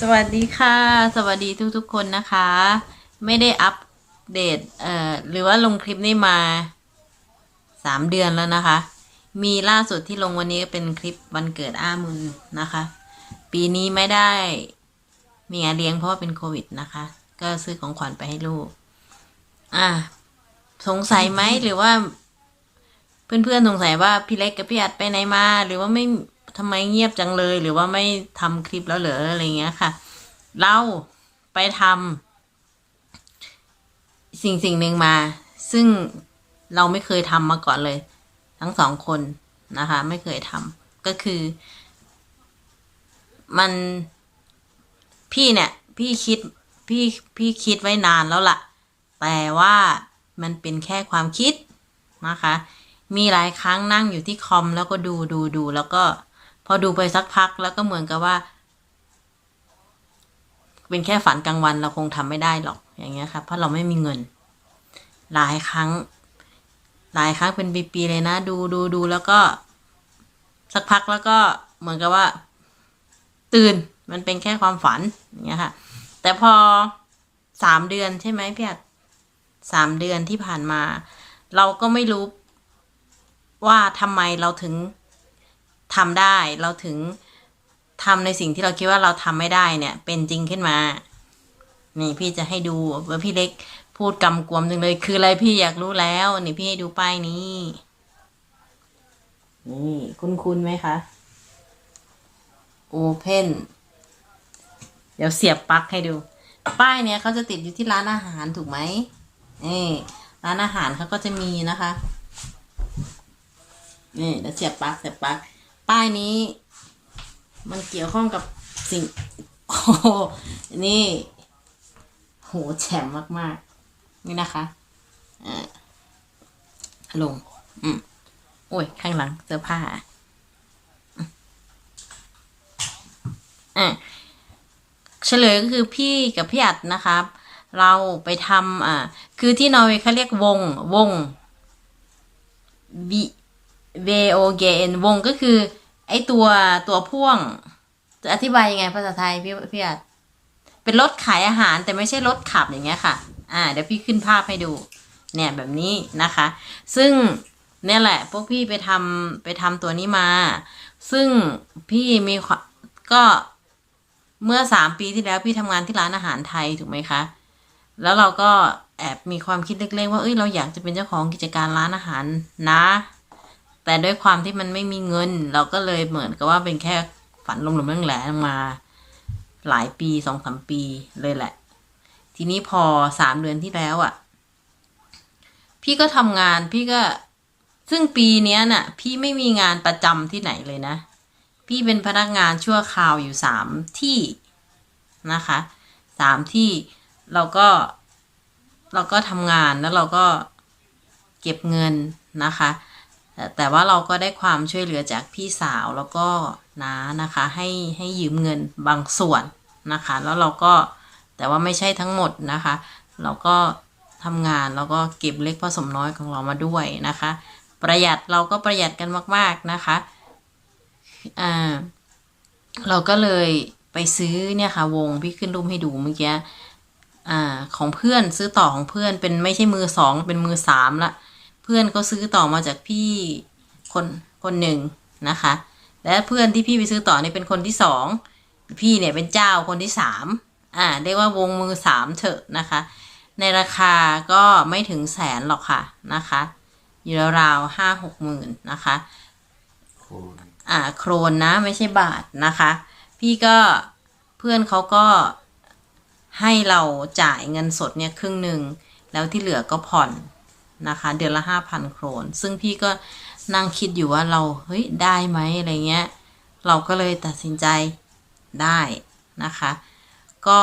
สวัสดีค่ะ สวัสดีทุกๆคนนะคะ ไม่ได้อัปเดตเอ่อหรือว่าลงคลิปนี้มาสามเดือนแล้วนะคะ มีล่าสุดที่ลงวันนี้ก็เป็นคลิปวันเกิดอ้ามือนะคะ ปีนี้ไม่ได้มีงานเลี้ยงเพราะว่าเป็นโควิดนะคะ ก็ซื้อของขวัญไปให้ลูก อะสงสัยไหมหรือว่า เพื่อนๆสงสัยว่าพี่เล็กกับพี่อัดไปไหนมา หรือว่าไม่ ทำไมเงียบจังเลย หรือว่าไม่ทำคลิปแล้วเหรออะไรเงี้ยค่ะ เราไปทำสิ่งสิ่งหนึ่งมา ซึ่งเราไม่เคยทำมาก่อนเลย ทั้งสองคนนะคะ ไม่เคยทำก็คือ มันพี่เนี่ย พี่คิดพี่พี่คิดไว้นานแล้วล่ะ แต่ว่ามันเป็นแค่ความคิดนะคะ มีหลายครั้งนั่งอยู่ที่คอมแล้วก็ดูดูดูแล้วก็ พอดูไปสักพักแล้วก็เหมือนกับว่า เป็นแค่ฝันกลางวันเราคงทำไม่ได้หรอกอย่างเงี้ยค่ะเพราะเราไม่มีเงิน หลายครั้ง หลายครั้งเป็นปีๆเลยนะ ดูดูดูแล้วก็ สักพักแล้วก็เหมือนกับว่า ตื่นมันเป็นแค่ความฝันอย่างเงี้ยค่ะ แต่พอสามเดือนใช่ไหมพี่อัดสามเดือนที่ผ่านมา เราก็ไม่รู้ว่าทำไมเราถึง ทำได้เราถึงทำในสิ่งที่เราคิดว่าเราทำไม่ได้เนี่ย เป็นจริงขึ้นมา นี่พี่จะให้ดูว่าพี่เล็กพูดกำกวมจังเลย คืออะไรพี่อยากรู้แล้ว นี่พี่ให้ดูป้ายนี้ นี่คุณคุณไหมคะ Open เดี๋ยวเสียบปลั๊กให้ดู ป้ายเนี้ยเขาจะติดอยู่ที่ร้านอาหารถูกไหมนี่ร้านอาหารเขาก็จะมีนะคะ นี่เดี๋ยวเสียบปลั๊กเสียบปลั๊ก ป้ายนี้ มันเกี่ยวข้องกับสิ่งโอ้นี่ โหแฉมมากๆ นี่นะคะอ่าลง อืมโอ้ย ข้างหลังเสื้อผ้าอะเฉลยก็คือพี่กับพี่อัดนะครับ เราไปทำอ่า คือที่นอร์เวย์เขาเรียกวง วง V V O G N วงก็คือ ไอตัวตัวพ่วง จะอธิบายยังไงภาษาไทยพี่พี่อัดเป็นรถขายอาหารแต่ไม่ใช่รถขับอย่างเงี้ยค่ะ อ่า เดี๋ยวพี่ขึ้นภาพให้ดู เนี่ยแบบนี้นะคะ ซึ่งเนี่ยแหละ พวกพี่ไปทำไปทำตัวนี้มา ซึ่งพี่มีก็เมื่อสามปีที่แล้วพี่ทำงานที่ร้านอาหารไทยถูกไหมคะ แล้วเราก็แอบมีความคิดเล็กๆว่าเอ้ยเราอยากจะเป็นเจ้าของกิจการร้านอาหารนะ แต่ด้วยความที่มันไม่มีเงิน เราก็เลยเหมือนกับว่าเป็นแค่ฝันลมๆแหลงๆมาหลายปีสองสามปีเลยแหละ ทีนี้พอสามเดือนที่แล้วอะ่ะ พี่ก็ทำงานพี่ก็ซึ่งปีเนี้ยน่ะ พี่ไม่มีงานประจำที่ไหนเลยนะ พี่เป็นพนักงานชั่วคราวอยู่สามที่นะคะสามที่เราก็เราก็ทำงานแล้วเราก็เก็บเงินนะคะ แต่ว่าเราก็ได้ความช่วยเหลือจากพี่สาวแล้วก็น้านะคะให้ให้ยืมเงินบางส่วนนะคะ แล้วเราก็แต่ว่าไม่ใช่ทั้งหมดนะคะ เราก็ทำงานแล้วก็เก็บเล็กผสมน้อยของเรามาด้วยนะคะ ประหยัดเราก็ประหยัดกันมาก ๆนะคะอ่าเราก็เลยไปซื้อเนี่ยค่ะวงพี่ขึ้นรูปให้ดูเมื่อกี้อ่าของเพื่อนซื้อต่อของเพื่อนเป็นไม่ใช่มือสองเป็นมือสามละ เพื่อนก็ซื้อต่อมาจากพี่คนคนหนึ่งนะคะ และเพื่อนที่พี่ไปซื้อต่อนี่เป็นคนที่สองพี่เนี่ยเป็นเจ้าคนที่สามอ่าเรียกว่าวงมือสามเถอะนะคะ ในราคาก็ไม่ถึงแสนหรอกค่ะนะคะ อยู่ราวๆห้าหกหมื่นนะคะโคนอ่าโครนนะไม่ใช่บาทนะคะ พี่ก็เพื่อนเขาก็ให้เราจ่ายเงินสดเนี่ยครึ่งหนึ่งแล้วที่เหลือก็ผ่อน นะคะ เดือนละห้าพันโครน ซึ่งพี่ก็นั่งคิดอยู่ว่าเราเฮ้ยได้ไหมอะไรเงี้ย เราก็เลยตัดสินใจได้นะคะ ก็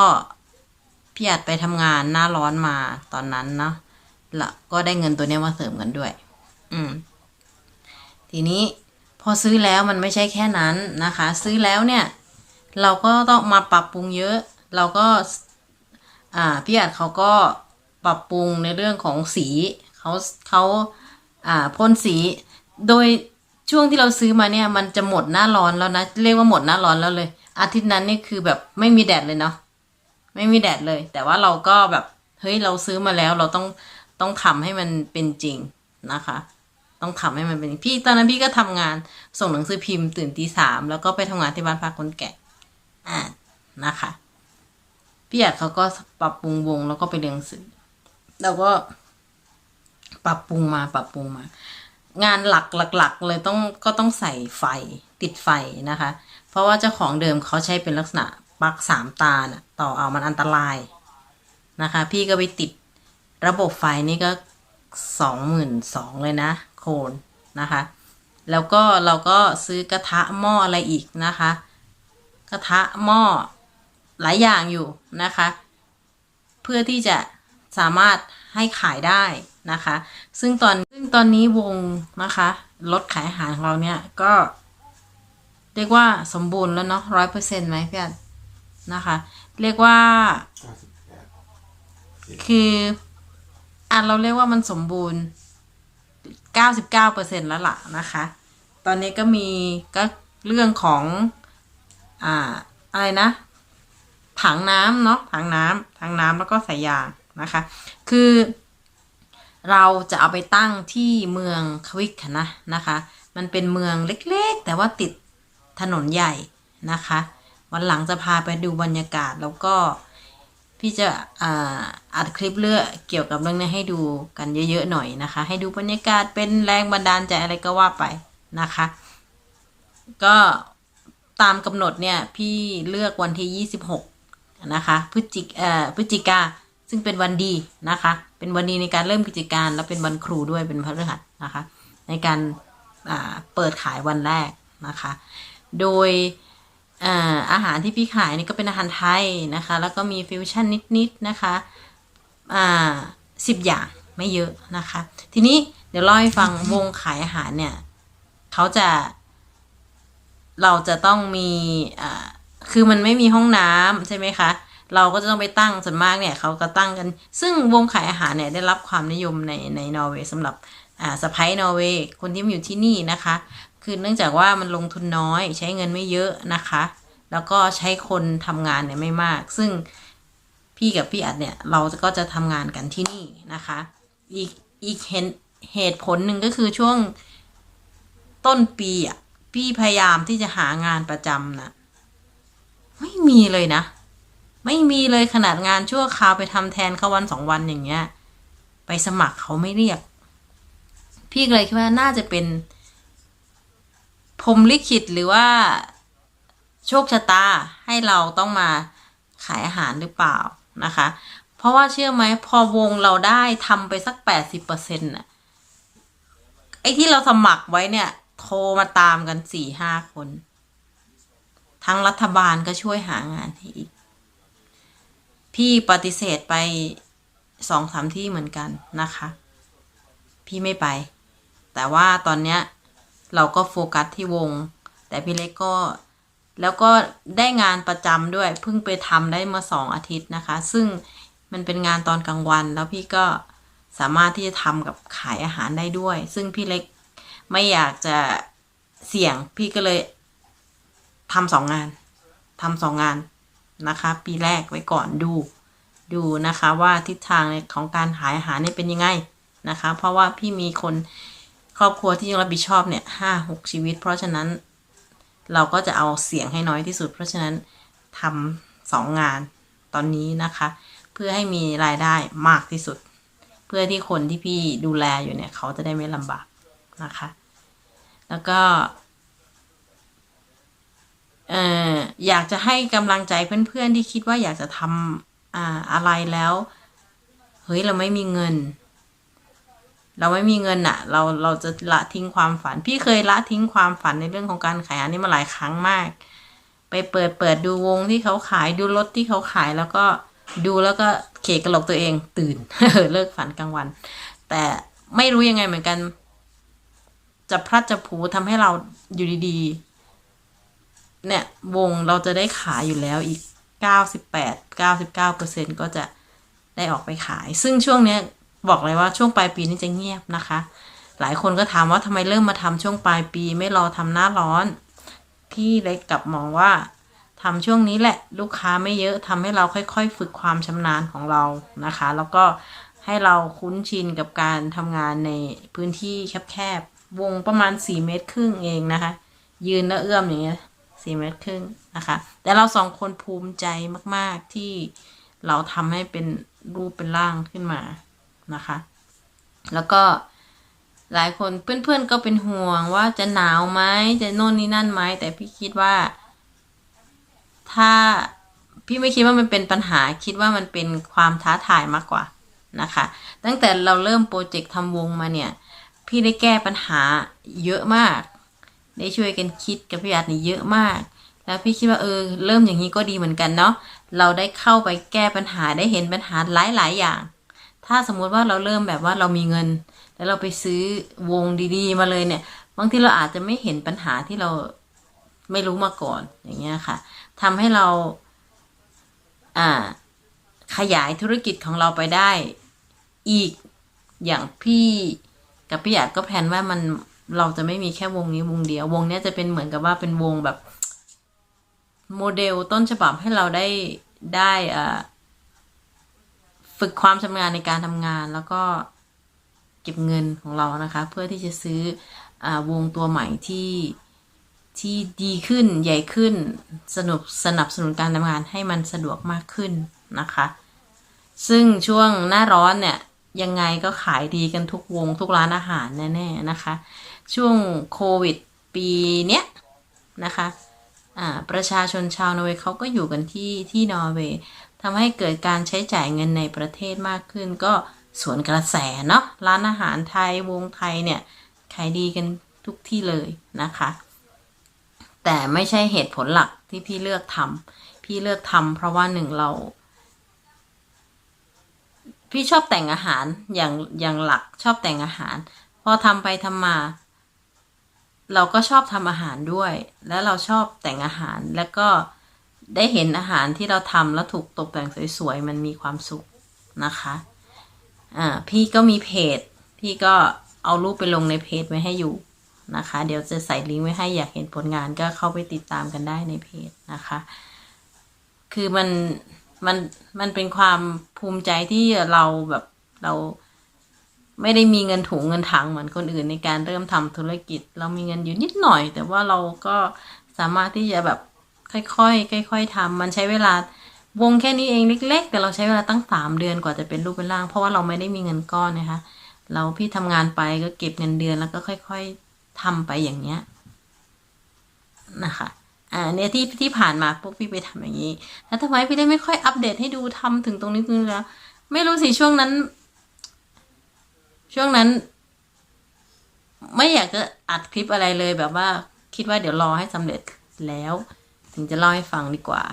พี่อาจไปทำงานหน้าร้อนมาตอนนั้นเนาะแล้วก็ได้เงินตัวเนี้ยมาเสริมกันด้วย อืม ทีนี้พอซื้อแล้วมันไม่ใช่แค่นั้นนะคะ ซื้อแล้วเนี่ย เราก็ต้องมาปรับปรุงเยอะ เราก็ อ่าพี่อัดเขาก็ปรับปรุงในเรื่องของสี เขาเขาอ่าพ่นสี โดยช่วงที่เราซื้อมาเนี่ย มันจะหมดหน้าร้อนแล้วนะ เรียกว่าหมดหน้าร้อนแล้วเลย อาทิตย์นั้นนี่คือแบบไม่มีแดดเลยเนาะไม่มีแดดเลย แต่ว่าเราก็แบบเฮ้ยเราซื้อมาแล้วเราต้องต้องทำให้มันเป็นจริงนะคะ ต้องทำให้มันเป็นจริงพี่ตอนนั้นพี่ก็ทำงานส่งหนังสือพิมพ์ตื่นตีสามแล้วก็ไปทำงานที่บ้านพักคนแก่อ่านะคะพี่อาจเขาก็ปรับปรุงวงแล้วก็ไปเรียนหนังสือแล้วก็ ปรับปรุงมาปรับปรุงมา งานหลักหลักๆเลยต้องก็ต้องใส่ไฟติดไฟนะคะ เพราะว่าเจ้าของเดิมเขาใช้เป็นลักษณะปลั๊กสามตาน่ะต่อเอามันอันตรายนะคะ พี่ก็ไปติดระบบไฟนี่ก็สองหมื่นสองเลยนะ โคนนะคะ แล้วก็เราก็ซื้อกระทะหม้ออะไรอีกนะคะ กระทะหม้อหลายอย่างอยู่นะคะ เพื่อที่จะสามารถให้ขายได้ นะคะ ซึ่งตอนซึ่งตอนนี้วงนะคะรถขายอาหารของเราเนี่ยก็ เรียกว่าสมบูรณ์แล้วเนาะร้อยเปอร์เซ็นต์ไหมพี่อันนะคะ เรียกว่า คืออะเราเรียกว่ามันสมบูรณ์เก้าสิบเก้าเปอร์เซ็นแล้วล่ะนะคะ ตอนนี้ก็มีก็เรื่องของอ่าอะไรนะ ถังน้ำเนาะถังน้ำถังน้ำแล้วก็สายยางนะคะ คือ เราจะเอาไปตั้งที่เมืองควิกนะนะคะ มันเป็นเมืองเล็กๆ แต่ว่าติดถนนใหญ่นะคะ วันหลังจะพาไปดูบรรยากาศแล้วก็พี่จะอัดคลิปเรื่องเกี่ยวกับเรื่องนี้ให้ดูกันเยอะๆหน่อยนะคะ ให้ดูบรรยากาศเป็นแรงบันดาลใจอะไรก็ว่าไปนะคะ ก็ตามกำหนดเนี่ย พี่เลือกวันที่ 26 นะคะพฤศจิกเอ่อพฤศจิกา ซึ่งเป็นวันดีนะคะ เป็นวันดีในการเริ่มกิจการ แล้วเป็นวันครูด้วยเป็นพฤหัสนะคะ ในการเปิดขายวันแรกนะคะ โดยอาหารที่พี่ขายนี่ก็เป็นอาหารไทยนะคะ แล้วก็มีฟิวชั่นนิดๆนะคะอ่าสิบอย่างไม่เยอะนะคะ ทีนี้เดี๋ยวเล่าให้ฟังวงขายอาหารเนี่ยเขาจะ เราจะต้องมีอ่าคือมันไม่มีห้องน้ำใช่ไหมคะ เราก็จะต้องไปตั้งส่วนมากเนี่ยเขาก็ตั้งกัน ซึ่งวงขายอาหารเนี่ยได้รับความนิยมในในนอร์เวย์สำหรับอ่าสะพ้ายนอร์เวย์คนที่มาอยู่ที่นี่นะคะ คือเนื่องจากว่ามันลงทุนน้อยใช้เงินไม่เยอะนะคะ แล้วก็ใช้คนทำงานเนี่ยไม่มาก ซึ่งพี่กับพี่อัดเนี่ยเราก็จะทำงานกันที่นี่นะคะ อีกอีกเหตเหตุผลหนึ่งก็คือช่วงต้นปีอะพี่พยายามที่จะหางานประจำนะไม่มีเลยนะ ไม่มีเลยขนาดงานชั่วคราวไปทำแทนเขาวันสองวันอย่างเงี้ย ไปสมัครเขาไม่เรียก พี่เลยคิดว่าน่าจะเป็นพรหมลิขิตหรือว่าโชคชะตาให้เราต้องมาขายอาหารหรือเปล่านะคะ เพราะว่าเชื่อไหมพอวงเราได้ทำไปสักแปดสิบเปอร์เซ็นต์น่ะไอ้ที่เราสมัครไว้เนี่ย โทรมาตามกันสี่ห้าคน ทั้งรัฐบาลก็ช่วยหางานให้อีก พี่ปฏิเสธไปสองสามที่เหมือนกันนะคะ พี่ไม่ไป แต่ว่าตอนเนี้ยเราก็โฟกัสที่วง แต่พี่เล็กก็แล้วก็ได้งานประจำด้วย เพิ่งไปทำได้มาสองอาทิตย์นะคะ ซึ่งมันเป็นงานตอนกลางวัน แล้วพี่ก็สามารถที่จะทำกับขายอาหารได้ด้วย ซึ่งพี่เล็กไม่อยากจะเสี่ยงพี่ก็เลยทำสองงานทำสองงาน นะคะ ปีแรกไว้ก่อนดู ดูนะคะว่าทิศทางของการขายอาหารเนี่ยเป็นยังไงนะคะ เพราะว่าพี่มีคนครอบครัวที่ต้องรับผิดชอบเนี่ยห้าหกชีวิต เพราะฉะนั้นเราก็จะเอาเสียงให้น้อยที่สุด เพราะฉะนั้นทำสองงานตอนนี้นะคะ เพื่อให้มีรายได้มากที่สุด เพื่อที่คนที่พี่ดูแลอยู่เนี่ย เขาจะได้ไม่ลำบากนะคะ แล้วก็เอ่อ อยากจะให้กำลังใจเพื่อนๆที่คิดว่าอยากจะทำอ่าอะไรแล้ว เฮ้ยเราไม่มีเงิน เราไม่มีเงินอะเราเราจะละทิ้งความฝัน พี่เคยละทิ้งความฝันในเรื่องของการขายอันนี้มาหลายครั้งมาก ไปเปิดเปิดดูวงที่เขาขายดูรถที่เขาขายแล้วก็ดูแล้วก็เขกกระโหลกตัวเองตื่นเลิกฝันกลางวัน แต่ไม่รู้ยังไงเหมือนกัน จะพลัดจะผูทำให้เราอยู่ดีๆ เนี่ยวงเราจะได้ขายอยู่แล้วอีกเก้าสิบแปดเก้าสิบเก้าเปอร์เซ็นก็จะได้ออกไปขาย ซึ่งช่วงเนี้ยบอกเลยว่าช่วงปลายปีนี่จะเงียบนะคะ หลายคนก็ถามว่าทำไมเริ่มมาทำช่วงปลายปี ไม่รอทำหน้าร้อน พี่เล็กกลับมองว่าทำช่วงนี้แหละลูกค้าไม่เยอะทำให้เราค่อย ๆ ฝึกความชำนาญของเรานะคะ แล้วก็ให้เราคุ้นชินกับการทำงานในพื้นที่แคบๆวงประมาณ 4 เมตรครึ่งเองนะคะ ยืนแล้วเอื้อมอย่างเงี้ย 4เมตรครึ่งนะคะ แต่เราสองคนภูมิใจมาก ๆ ที่เราทำให้เป็นรูปเป็นร่างขึ้นมานะคะ แล้วก็หลายคนเพื่อนๆก็เป็นห่วงว่าจะหนาวไหมจะโน่นนี่นั่นไหมแต่พี่คิดว่า ถ้าพี่ไม่คิดว่ามันเป็นปัญหาคิดว่ามันเป็นความท้าทายมากกว่านะคะ ตั้งแต่เราเริ่มโปรเจกต์ทำวงมาเนี่ย พี่ได้แก้ปัญหาเยอะมาก ได้ช่วยกันคิดกับพี่อาร์ตนี่เยอะมาก แล้วพี่คิดว่าเออ เริ่มอย่างนี้ก็ดีเหมือนกันเนาะเราได้เข้าไปแก้ปัญหาได้เห็นปัญหาหลายๆอย่าง ถ้าสมมุติว่าเราเริ่มแบบว่าเรามีเงิน แล้วเราไปซื้อวงดีๆ มาเลยเนี่ยบางทีเราอาจจะไม่เห็นปัญหาที่เราไม่รู้มาก่อนอย่างเงี้ยค่ะทำให้เราอ่าขยายธุรกิจของเราไปได้อีกอย่างพี่กับพี่หยาดก็แพลนว่ามัน เราจะไม่มีแค่วงนี้วงเดียว วงนี้จะเป็นเหมือนกับว่าเป็นวงแบบโมเดลต้นฉบับให้เราได้ได้ฝึกความชำนาญในการทำงาน แล้วก็เก็บเงินของเรานะคะ เพื่อที่จะซื้ออวงตัวใหม่ที่ที่ดีขึ้นใหญ่ขึ้นสนุบสนับสนุนการทำงานให้มันสะดวกมากขึ้นนะคะ ซึ่งช่วงหน้าร้อนเนี่ยยังไงก็ขายดีกันทุกวงทุกร้านอาหารแน่ๆนะคะ ช่วงโควิดปีเนี้ยนะคะประชาชนชาวนอร์เวย์เขาก็อยู่กันที่ที่นอร์เวย์ทำให้เกิดการใช้จ่ายเงินในประเทศมากขึ้น ก็สวนกระแสเนาะร้านอาหารไทยวงไทยเนี่ยขายดีกันทุกที่เลยนะคะ แต่ไม่ใช่เหตุผลหลักที่พี่เลือกทำพี่เลือกทำเพราะว่าหนึ่งเรา พี่ชอบแต่งอาหารอย่างอย่างหลักชอบแต่งอาหาร พอทำไปทำมา เราก็ชอบทำอาหารด้วย แล้วเราชอบแต่งอาหารแล้วก็ได้เห็นอาหารที่เราทำแล้วถูกตกแต่งสวยๆมันมีความสุขนะคะอ่าพี่ก็มีเพจ พี่ก็เอารูปไปลงในเพจไว้ให้อยู่นะคะ เดี๋ยวจะใส่ลิงก์ไว้ให้อยากเห็นผลงานก็เข้าไปติดตามกันได้ในเพจนะคะ คือมันมันมันเป็นความภูมิใจที่เราแบบเรา ไม่ได้มีเงินถุงเงินถังเหมือนคนอื่นในการเริ่มทำธุรกิจ เรามีเงินอยู่นิดหน่อย แต่ว่าเราก็สามารถที่จะแบบค่อยๆค่อย ๆทำมันใช้เวลาวงแค่นี้เองเล็ก ๆ แต่เราใช้เวลาตั้งสามเดือนกว่าจะเป็นรูปเป็นร่าง เพราะว่าเราไม่ได้มีเงินก้อนนะคะ เราพี่ทำงานไปก็เก็บเงินเดือนแล้วก็ค่อยๆทำไปอย่างเนี้ยนะคะอ่าเนี่ยที่ที่ผ่านมาพวกพี่ไปทำอย่างนี้แล้วทำไมพี่ได้ไม่ค่อยอัปเดตให้ดูทำถึงตรงนี้ตรงนี้แล้วไม่รู้สิช่วงนั้น ช่วงนั้น ไม่อยากจะอัดคลิปอะไรเลยแบบว่า คิดว่าเดี๋ยวรอให้สำเร็จแล้ว ถึงจะเล่าให้ฟังดีกว่า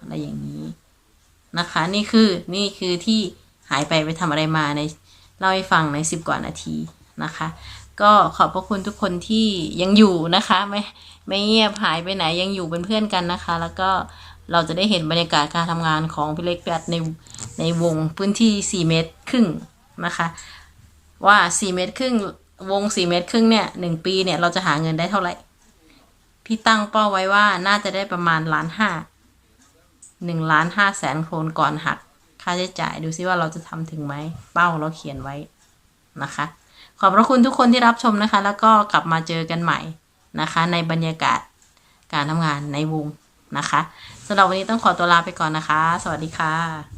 อะไรอย่างนี้นะคะ นี่คือนี่คือที่หายไปไปทำอะไรมาในเล่าให้ฟังในสิบกว่านาทีนะคะ ก็ขอบพระคุณทุกคนที่ยังอยู่นะคะ ไม่ไม่เงียบหายไปไหนยังอยู่เป็นเพื่อนกันนะคะ แล้วก็เราจะได้เห็นบรรยากาศการทำงานของพี่เล็กแปดในในวงพื้นที่สี่เมตรครึ่งนะคะ ว่าสี่เมตรครึ่งวงสี่เมตรครึ่งเนี่ยหนึ่งปีเนี่ยเราจะหาเงินได้เท่าไหร่ พี่ตั้งเป้าไว้ว่าน่าจะได้ประมาณล้านห้าหนึ่งล้านห้าแสนโครนก่อนหัก ค่าใช้จ่ายดูซิว่าเราจะทำถึงไหมเป้าเราเขียนไว้นะคะ ขอบพระคุณทุกคนที่รับชมนะคะ แล้วก็กลับมาเจอกันใหม่นะคะ ในบรรยากาศการทำงานในวงนะคะสำหรับวันนี้ต้องขอตัวลาไปก่อนนะคะ สวัสดีค่ะ